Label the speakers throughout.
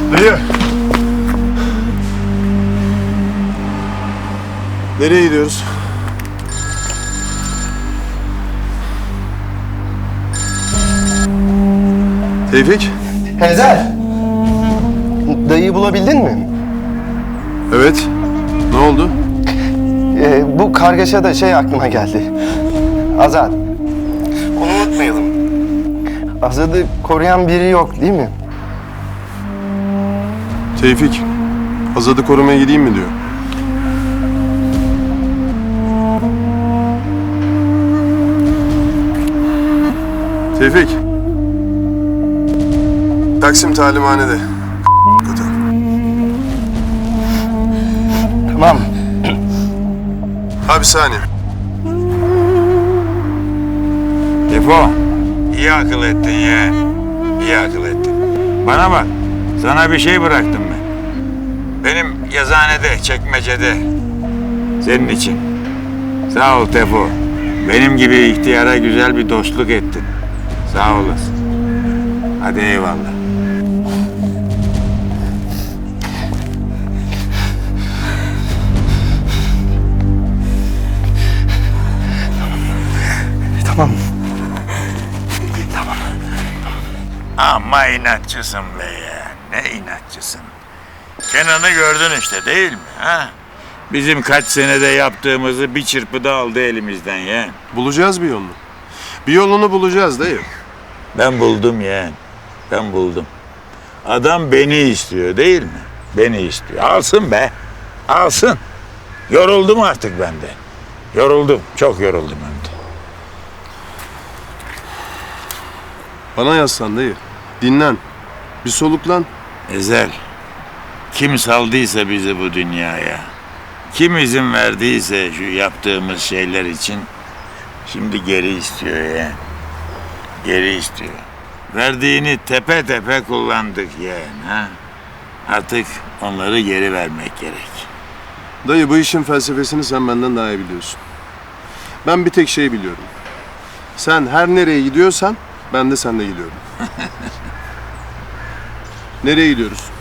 Speaker 1: Dayı. Nereye gidiyoruz? Tevfik.
Speaker 2: Ezel. Dayıyı bulabildin mi?
Speaker 1: Evet. Ne oldu?
Speaker 2: Ee, bu kargaşa da şey aklıma geldi. Azat. Onu unutmayalım. Azad'ı koruyan biri yok değil mi?
Speaker 1: Tevfik. Azad'ı korumaya gideyim mi diyor. Tevfik. Taksim talimhanede.
Speaker 2: Tamam.
Speaker 1: Ha bir saniye.
Speaker 3: Defo, iyi akıl ettin ya. İyi akıl ettin. Bana bak, sana bir şey bıraktım. Benim yazanede, çekmecede. Senin için. Sağ ol Tefo. Benim gibi ihtiyara güzel bir dostluk ettin. Sağ olasın. Hadi eyvallah.
Speaker 2: Tamam.
Speaker 3: Ama inatçısın be ya. Ne inatçısın. Kenan'ı gördün işte değil mi? Ha? Bizim kaç senede yaptığımızı bir çırpıda aldı elimizden ya.
Speaker 1: Bulacağız bir yolunu. Bir yolunu bulacağız dayı.
Speaker 3: Ben buldum yeğen. Ben buldum. Adam beni istiyor değil mi? Beni istiyor. Alsın be. Alsın. Yoruldum artık ben de. Yoruldum. Çok yoruldum hem de.
Speaker 1: Bana yazsan dayı. Dinlen. Bir soluklan.
Speaker 3: Ezel. Kim saldıysa bizi bu dünyaya. Kim izin verdiyse şu yaptığımız şeyler için şimdi geri istiyor yeğen. Geri istiyor. Verdiğini tepe tepe kullandık yeğen ha. Artık onları geri vermek gerek.
Speaker 1: Dayı bu işin felsefesini sen benden daha iyi biliyorsun. Ben bir tek şey biliyorum. Sen her nereye gidiyorsan ben de seninle gidiyorum. nereye gidiyoruz?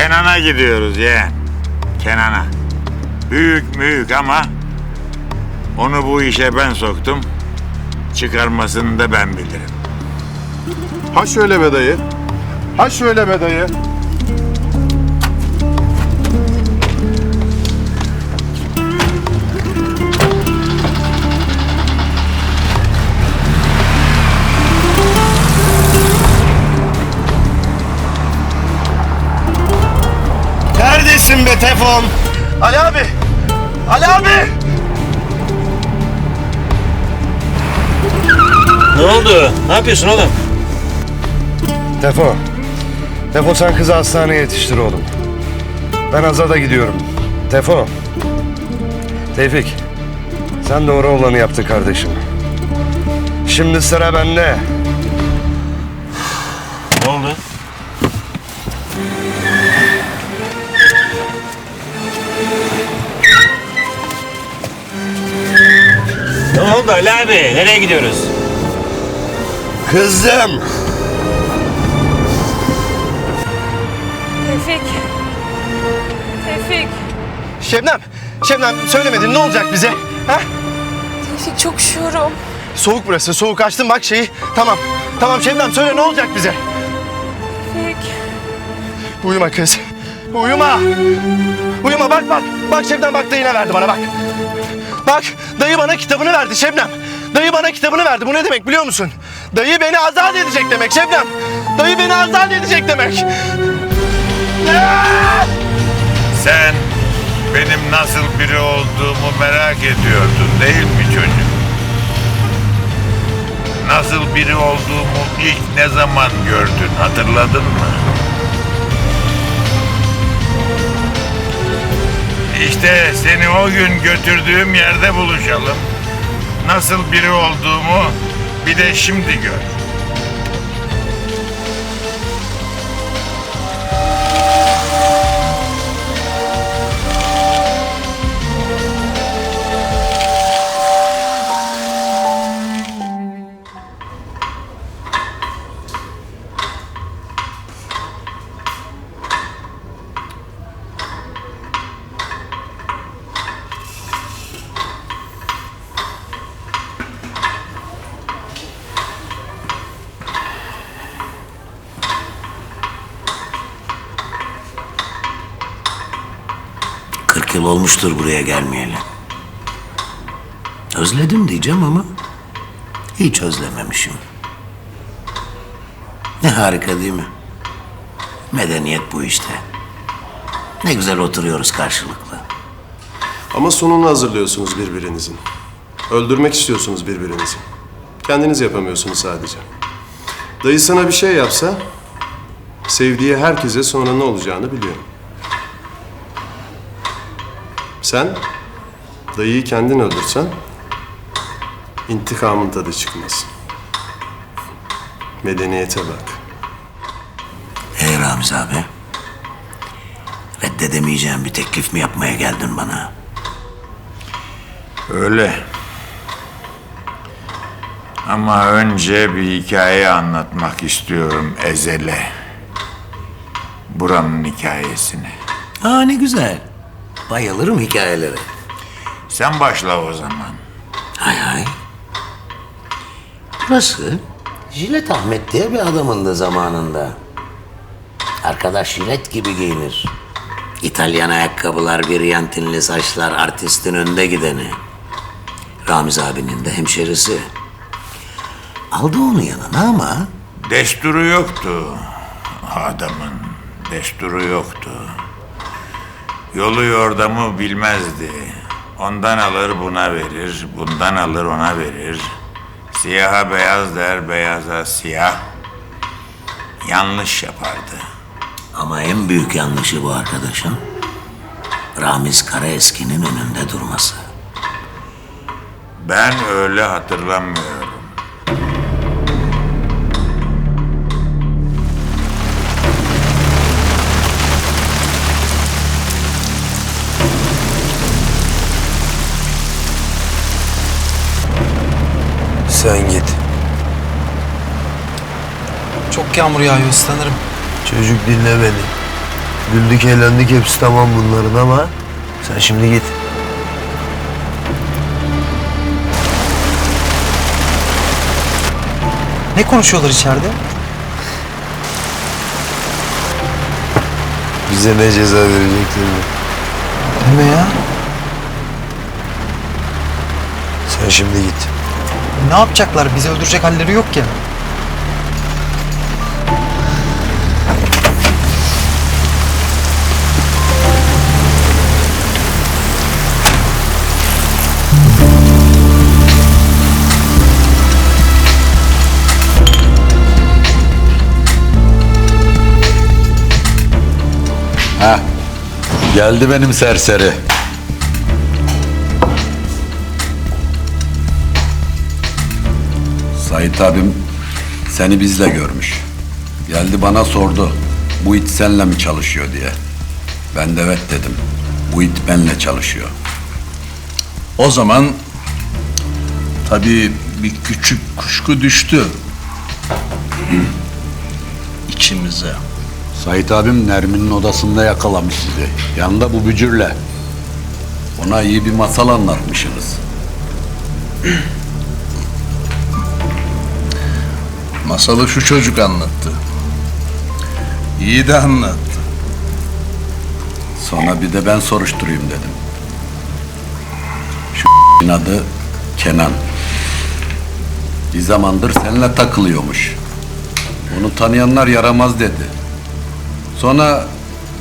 Speaker 3: Kenan'a gidiyoruz yeğen. Kenan'a. Büyük büyük ama onu bu işe ben soktum. Çıkarmasını da ben bilirim.
Speaker 1: Ha şöyle be dayı. Ha şöyle be dayı.
Speaker 2: Neredesin be Tefon? Ali abi! Ali abi!
Speaker 4: Ne oldu? Ne yapıyorsun oğlum?
Speaker 5: Tefo. Tefo sen kızı hastaneye yetiştir oğlum. Ben Azad'a gidiyorum. Tefo. Tevfik. Sen doğru olanı yaptın kardeşim. Şimdi sıra bende.
Speaker 4: Ne oldu Ali abi? Nereye gidiyoruz?
Speaker 5: Kızım.
Speaker 6: Tevfik. Tevfik.
Speaker 2: Şebnem, Şebnem söylemedin ne olacak bize? Ha?
Speaker 6: Tevfik çok üşüyorum.
Speaker 2: Soğuk burası, soğuk açtım bak şeyi. Tamam, tamam Şebnem söyle ne olacak bize?
Speaker 6: Tevfik.
Speaker 2: Uyuma kız, uyuma. Uyuma bak bak, bak Şebnem bak dayı ne verdi bana bak. Bak dayı bana kitabını verdi Şebnem. Dayı bana kitabını verdi. Bu ne demek biliyor musun? Dayı beni azat edecek demek Şebnem. Dayı beni azat edecek demek.
Speaker 3: Sen benim nasıl biri olduğumu merak ediyordun değil mi çocuk? Nasıl biri olduğumu ilk ne zaman gördün hatırladın mı? İşte seni o gün götürdüğüm yerde buluşalım. Nasıl biri olduğumu bir de şimdi gör.
Speaker 7: Yıl olmuştur buraya gelmeyeli. Özledim diyeceğim ama hiç özlememişim. Ne harika değil mi? Medeniyet bu işte. Ne güzel oturuyoruz karşılıklı.
Speaker 1: Ama sonunu hazırlıyorsunuz birbirinizin. Öldürmek istiyorsunuz birbirinizi. Kendiniz yapamıyorsunuz sadece. Dayı sana bir şey yapsa, sevdiği herkese sonra ne olacağını biliyor. Sen, dayıyı kendin öldürsen, intikamın tadı çıkmaz. Medeniyete bak.
Speaker 7: Hey Ramiz abi. Reddedemeyeceğim bir teklif mi yapmaya geldin bana?
Speaker 3: Öyle. Ama önce bir hikaye anlatmak istiyorum Ezel'e. Buranın hikayesini.
Speaker 7: Aa ne güzel. Bayılırım hikayelere.
Speaker 3: Sen başla o zaman.
Speaker 7: Hay hay. Burası Jilet Ahmet diye bir adamın da zamanında. Arkadaş jilet gibi giyinir. İtalyan ayakkabılar, viryantinli saçlar, artistin önde gideni. Ramiz abinin de hemşerisi. Aldı onu yanına ama
Speaker 3: Desturu yoktu adamın. Desturu yoktu. Yolu yordamı bilmezdi. Ondan alır buna verir, bundan alır ona verir. Siyaha beyaz der, beyaza siyah. Yanlış yapardı.
Speaker 7: ama en büyük yanlışı bu arkadaşın Ramiz Karaeski'nin önünde durması.
Speaker 3: Ben öyle hatırlamıyorum.
Speaker 2: Sen git.
Speaker 8: Çok yağmur yağıyor ıslanırım.
Speaker 2: Çocuk dinle beni. Güldük eğlendik hepsi tamam bunların ama sen şimdi git.
Speaker 8: Ne konuşuyorlar içeride?
Speaker 2: Bize ne ceza vereceklerini.
Speaker 8: Deme ya.
Speaker 2: Sen şimdi git.
Speaker 8: Ne yapacaklar? Bizi öldürecek halleri yok ki.
Speaker 9: Geldi benim serseri. Sait abim seni bizle görmüş. Geldi bana sordu. Bu it senle mi çalışıyor diye. Ben de evet dedim. Bu it benle çalışıyor.
Speaker 10: O zaman tabii bir küçük kuşku düştü içimize.
Speaker 9: Sait abim Nermin'in odasında yakalamış sizi. Yanında bu bücürle. Ona iyi bir masal anlatmışsınız.
Speaker 10: Masalı şu çocuk anlattı. İyi de anlattı.
Speaker 9: Sonra bir de ben soruşturayım dedim. Şu adı Kenan. Bir zamandır seninle takılıyormuş. Onu tanıyanlar yaramaz dedi. Sonra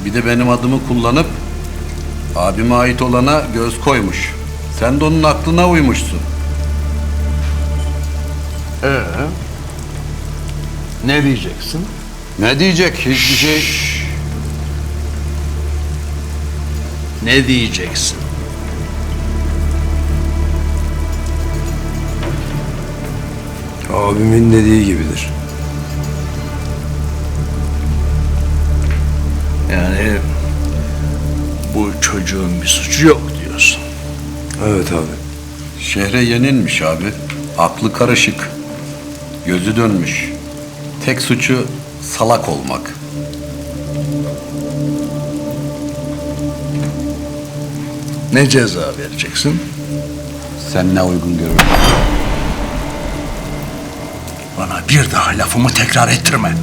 Speaker 9: bir de benim adımı kullanıp abime ait olana göz koymuş. Sen de onun aklına uymuşsun.
Speaker 10: Ee, ne diyeceksin?
Speaker 9: Ne diyecek? Hiçbir şey...
Speaker 10: Ne diyeceksin?
Speaker 2: Abimin dediği gibidir.
Speaker 10: Yani bu çocuğun bir suçu yok diyorsun.
Speaker 2: Evet abi.
Speaker 9: Şehre yenilmiş abi. Aklı karışık. Gözü dönmüş. Tek suçu salak olmak.
Speaker 10: Ne ceza vereceksin?
Speaker 9: Sen ne uygun görürsün?
Speaker 10: Bana bir daha lafımı tekrar ettirme.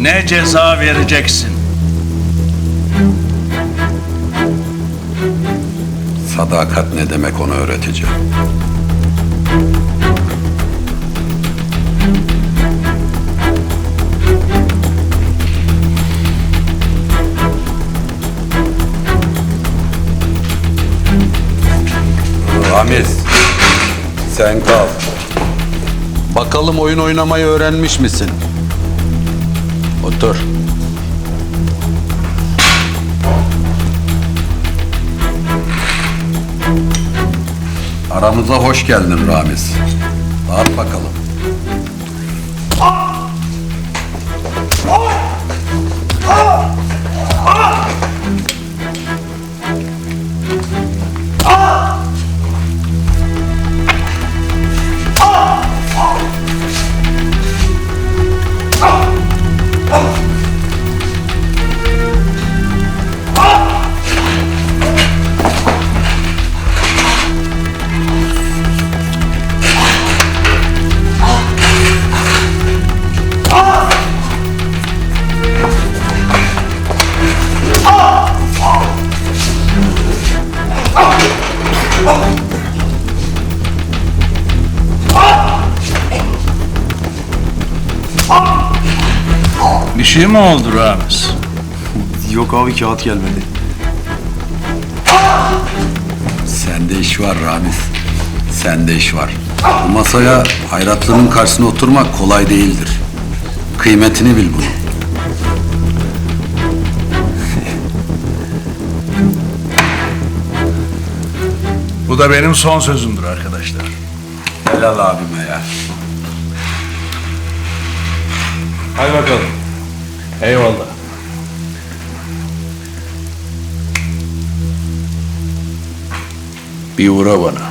Speaker 10: Ne ceza vereceksin?
Speaker 9: Sadakat ne demek onu öğreteceğim. Ramiz, sen kal. Bakalım oyun oynamayı öğrenmiş misin? Otur. Aramıza hoş geldin Ramiz. Bağır bakalım.
Speaker 10: Şey mi oldu Ramiz?
Speaker 2: Yok abi kağıt gelmedi.
Speaker 9: Sende iş var Ramiz. Sende iş var. Bu masaya hayratlının karşısına oturmak kolay değildir. Kıymetini bil bunun.
Speaker 10: Bu da benim son sözümdür arkadaşlar.
Speaker 9: Helal abime ya.
Speaker 2: Hadi bakalım. Eyvallah.
Speaker 10: Bir uğra bana.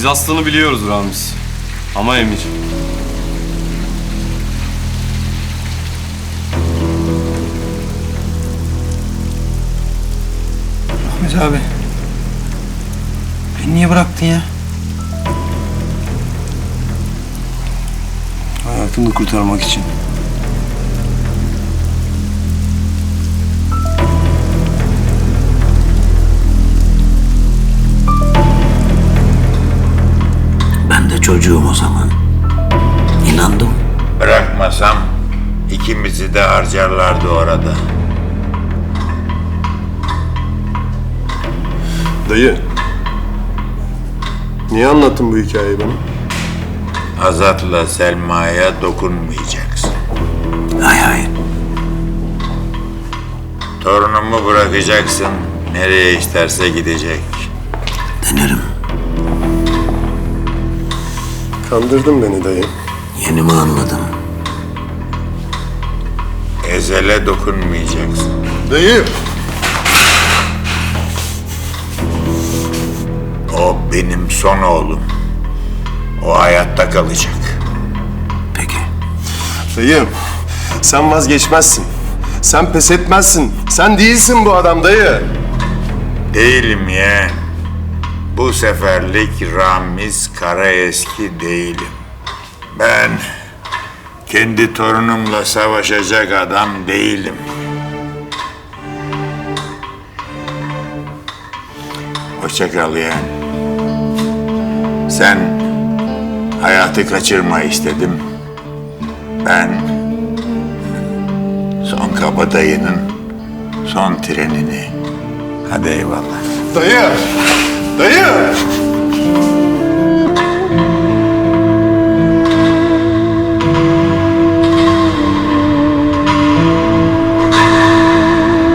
Speaker 2: Biz aslını biliyoruz Ramiz. Ama Emir.
Speaker 8: Abi. Beni niye bıraktın ya?
Speaker 2: Hayatını kurtarmak için.
Speaker 7: Ben de çocuğum o zaman. İnandım.
Speaker 3: Bırakmasam ikimizi de harcarlardı orada.
Speaker 1: Dayı. Niye anlattın bu hikayeyi bana?
Speaker 3: Azat'la Selma'ya dokunmayacaksın.
Speaker 7: Hay hay.
Speaker 3: Torunumu bırakacaksın, nereye isterse gidecek.
Speaker 7: Denerim.
Speaker 1: Kandırdın beni dayı.
Speaker 7: Yeni mi anladım?
Speaker 3: Ezel'e dokunmayacaksın.
Speaker 1: Dayı!
Speaker 3: O benim son oğlum. O hayatta kalacak.
Speaker 7: Peki.
Speaker 1: Dayı, sen vazgeçmezsin. Sen pes etmezsin. Sen değilsin bu adam dayı.
Speaker 3: Değilim ya. Bu seferlik Ramiz Karaeski değilim. Ben kendi torunumla savaşacak adam değilim. Hoşça kal yeğen. Sen hayatı kaçırma istedim. Ben son kabadayının son trenini. Hadi eyvallah.
Speaker 1: Dayı! Dayı!